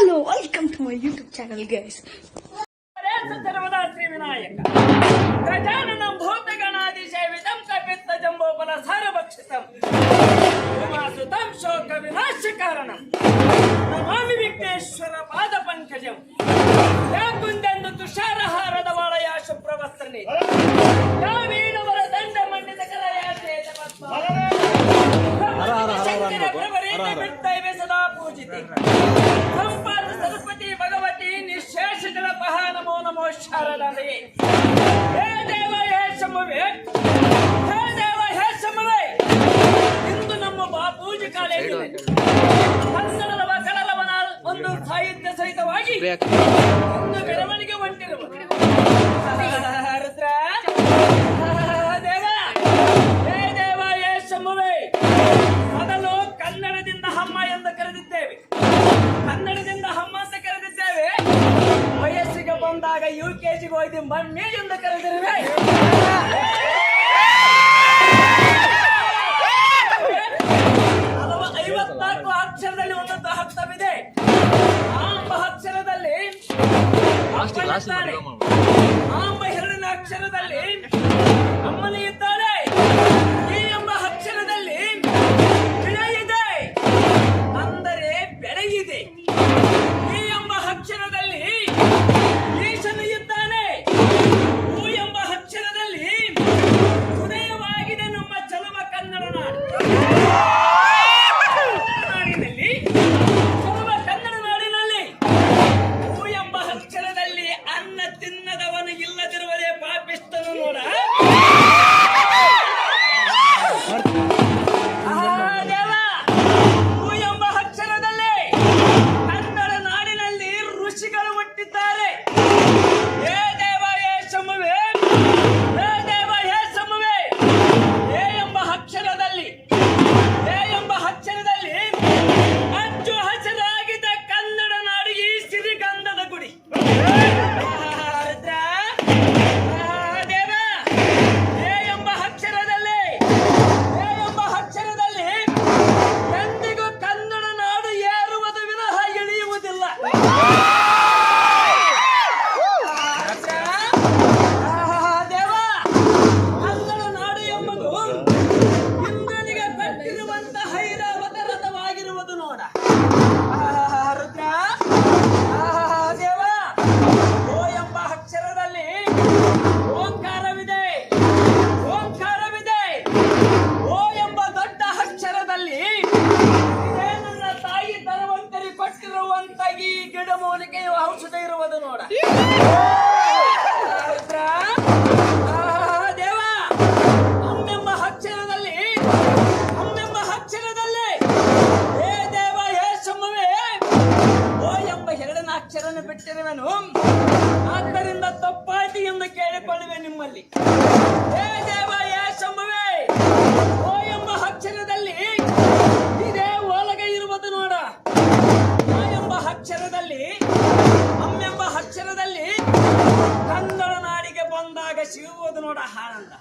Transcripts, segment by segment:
Hello welcome to my YouTube channel guys ధర్మదాత్రివినాయక గజాననం భూతగణాదిశైవితం కపిత్తజంబోపల సారభక్షితం ఉమాసుతం శోక వినాశకారణం నమామి విఘ్నేశ్వర పాద పంకజ ಶಂಭು ಶರಣನೇ ಹೇ ದೇವ ಹೇ ಶಂಭುವೇ ಹೇ ದೇವ ಹೇ ಶಂಭುವೇ ಇಂದು ನಮ್ಮ ಬಾಪೂಜಿ ಕಾಲೇಜಿನಲ್ಲಿ ಕನ್ನಡದ ಕನ್ನಡವನ ಒಂದು ಸಾಹಿತ್ಯ ಸಹಿತವಾಗಿ ಒಂದು ಬೆಳವಣಿಗೆ ಹೊಂಟಿರುವ ಆ ಹೆರಡಿನ ಅಕ್ಷರದಲ್ಲಿ ನೋಡ. ದೇವ ಹಮ್ಮೆಂಬ ಅಕ್ಷರದಲ್ಲಿ ಹಮ್ಮೆಂಬ ಅಕ್ಷರದಲ್ಲಿ ಹೇ ದೇವ ಹೇ ಸುಮ್ಮವೇ ಓ ಎಂಬ ಎರಡನ ಅಕ್ಷರನ ಬಿಟ್ಟಿರುವೆನು. ಆದ್ದರಿಂದ ತಪ್ಪಾಯಿತು ಎಂದು ಕೇಳಿಕೊಳ್ಳುವೆ ನಿಮ್ಮಲ್ಲಿ. ಹೇ ದೇವ ಕನ್ನಡ ನಾಡಿಗೆ ಬಂದಾಗ ಸಿಗುವುದು ನೋಡ ಆನಂದ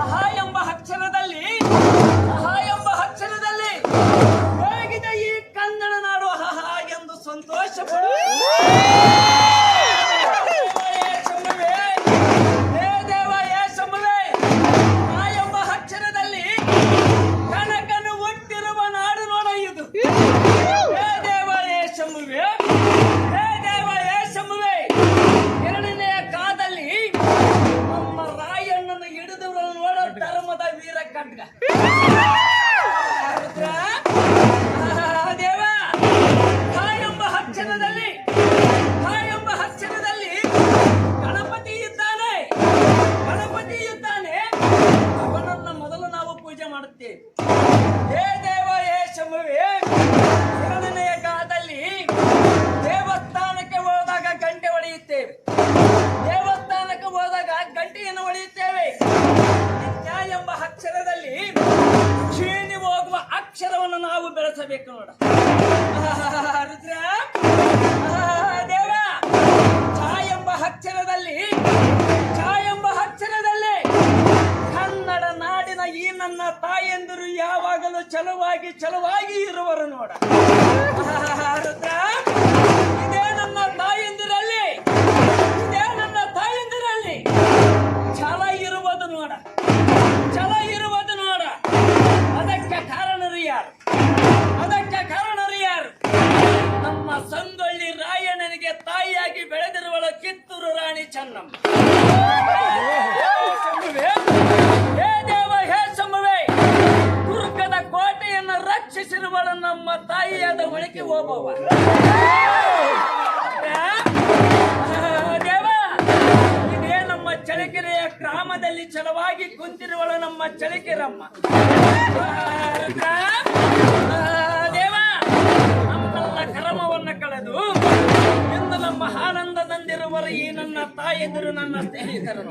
ಅಹ ಎಂಬ ಅಕ್ಷರದಲ್ಲಿ ಅಹ ಎಂಬ ಅಕ್ಷರದಲ್ಲಿ ಹೇಗಿದೆ ಈ ಕನ್ನಡ ನಾಡು? ಅಹಾ ಎಂದು ಸಂತೋಷ ಕಳಿಸಬೇಕು ನೋಡ. ರುದ್ರ. ದೇವ. ಛಾ ಎಂಬ ಅಕ್ಷರದಲ್ಲಿ ಛಾ ಎಂಬ ಅಕ್ಷರದಲ್ಲಿ ಕನ್ನಡ ನಾಡಿನ ಈ ನನ್ನ ತಾಯಂದಿರು ಯಾವಾಗಲೂ ಚಲವಾಗಿ ಚಲವಾಗಿ ಇರುವರು ನೋಡ. ರುದ್ರ. ಒಳಗೆ ಹೋಗುವ ದೇವ ಇದೇ ನಮ್ಮ ಚಳಕೆರೆಯ ಗ್ರಾಮದಲ್ಲಿ ಚಲವಾಗಿ ಕುಂತಿರುವಳು ನಮ್ಮ ಚಳಕೆರಮ್ಮ. ರುದ್ರ, ಆ, ದೇವ ನಮ್ಮೆಲ್ಲ ಕರ್ಮವನ್ನ ಕಳೆದು ಎಂದು ನಮ್ಮ ಆನಂದದಂದಿರುವರು ಈ ನನ್ನ ತಾಯಂದಿರು ನನ್ನ ಸ್ನೇಹಿತರು.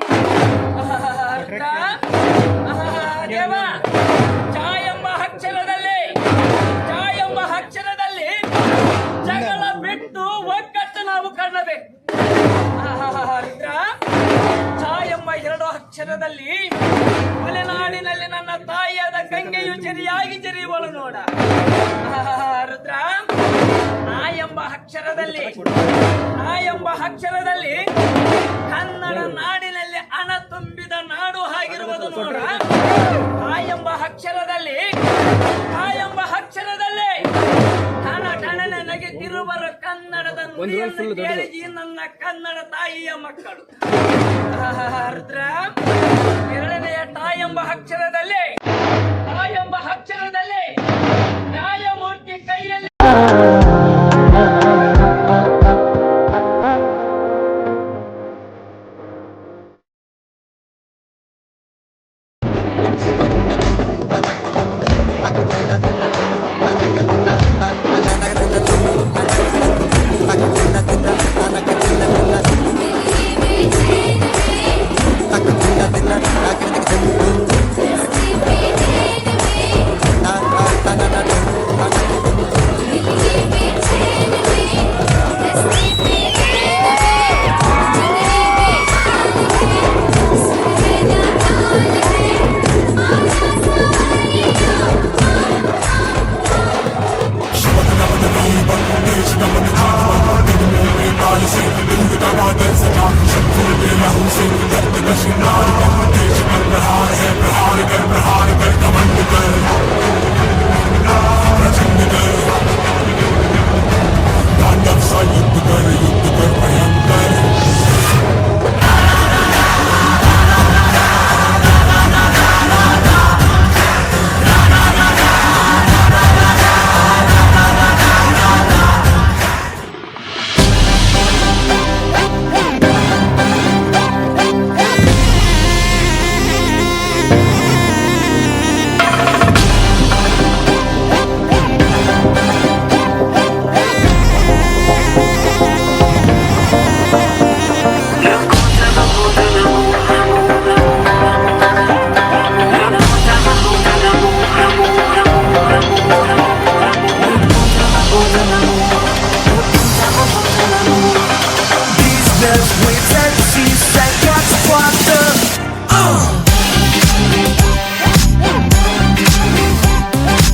ಎರಡು ಅಕ್ಷರದಲ್ಲಿ ಮಲೆನಾಡಿನಲ್ಲಿ ನನ್ನ ತಾಯಿಯಾದ ಗಂಗೆಯು ಜರಿಯಾಗಿ ಜರಿಯುವಳು ನೋಡ. ರುದ್ರ ನಾ ಎಂಬ ಅಕ್ಷರದಲ್ಲಿ ನಾ ಎಂಬ ಅಕ್ಷರದಲ್ಲಿ ಕನ್ನಡ ನಾಡಿನಲ್ಲಿ ಹಣ ತುಂಬಿದ ನಾಡು ಆಗಿರುವುದು ನೋಡ. ಆ ಎಂಬ ಅಕ್ಷರದಲ್ಲಿ, ಆ ಎಂಬ ಅಕ್ಷರದಲ್ಲಿ ಹಣ ತಿರುವರು ಕನ್ನಡದ ನುಡಿಯನ್ನು ಕೇಳಿ ಈ ನನ್ನ ಕನ್ನಡ ತಾಯಿಯ ಮಕ್ಕಳು. ರುದ್ರ. ಎರಡನೆಯ ತಾಯಿ ಎಂಬ ಅಕ್ಷರದಲ್ಲಿ ತಾಯಿ ಎಂಬ ಅಕ್ಷರದಲ್ಲಿ if you're not